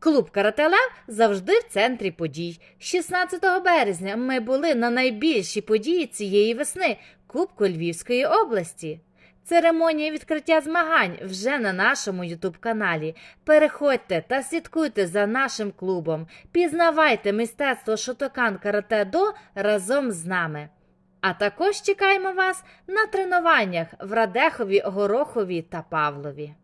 Клуб Карателев завжди в центрі подій. 16 березня ми були на найбільшій події цієї весни Кубку Львівської області. Церемонія відкриття змагань вже на нашому Ютуб-каналі. Переходьте та слідкуйте за нашим клубом. Пізнавайте мистецтво Шотокан Карате До разом з нами. А також чекаємо вас на тренуваннях в Радехові, Горохові та Павлові.